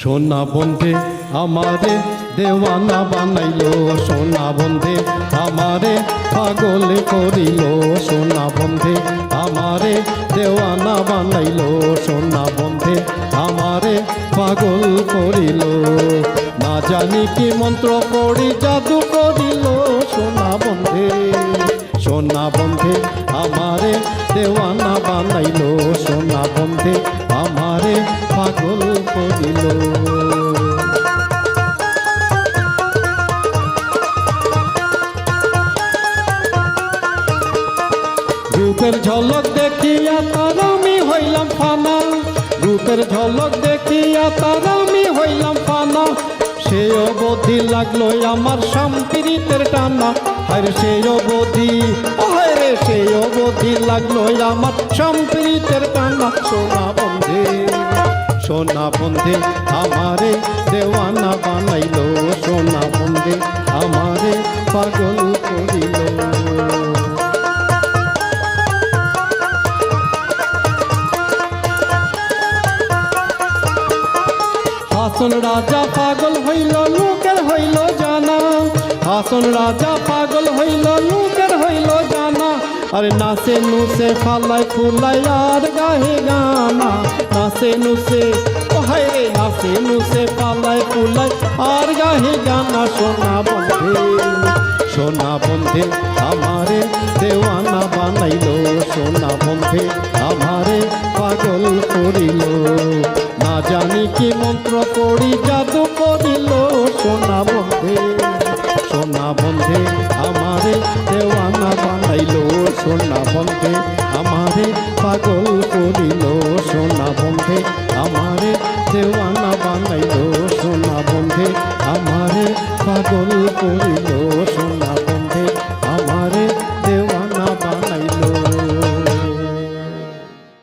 সোনা বন্ধে আমারে দেওয়ানা বানাইলো, সোনা বন্ধে আমারে পাগল করিল, সোনা বন্ধে আমারে দেওয়ানা বানাইলো, সোনা বন্ধে আমারে পাগল করিল। না জানি কি মন্ত্র পড়ি জাদু করিল, সোনা বন্ধে সোনা বন্ধে আমারে দেওয়ানা বানাইলো, সোনা বন্ধে আমারে পাগল রূপের ঝলক দেখিয়া তার আমি হইলাম ফানা। রূপের ঝলক দেখিয়া তার আমি হইলাম ফানা। সে অবধি লাগল আমার সম্পীড়িতের টানা। আর সে অবধি রে, সে অবধি লাগল আমার সম্পীড়িতের টানা। সোনা বন্ধে। সোনা বন্ধে আমারে দেওয়ানা বানাইলো, সোনা বন্ধে আমারে পাগল করিল। হাসন রাজা পাগল হইল, লোকের হইল জানা। হাসন রাজা পাগল হইল, লোকের হইল জানা। আরে নাচে নুসে ফালাই ফুলাই আর গাহে গানা। নাচে নুসে ও হায় রে, নাচে নুসে ফালাই ফুলাই আর গাহে গানা। সোনা বন্ধে সোনা বন্ধে আমারে দেওয়ানা বানাইলো। সোনা বন্ধে আমারে পাগল করিল। না জানি কি মন্ত্র পড়ি, জাদু করিল। সোনা বন্ধে সোনা বন্ধে আমারে সোনা বন্ধে আমারে পাগল করিল, সোনা বন্ধে আমারে দেওয়ানা বানাইল, সোনা বন্ধে আমারে পাগল করিল, সোনা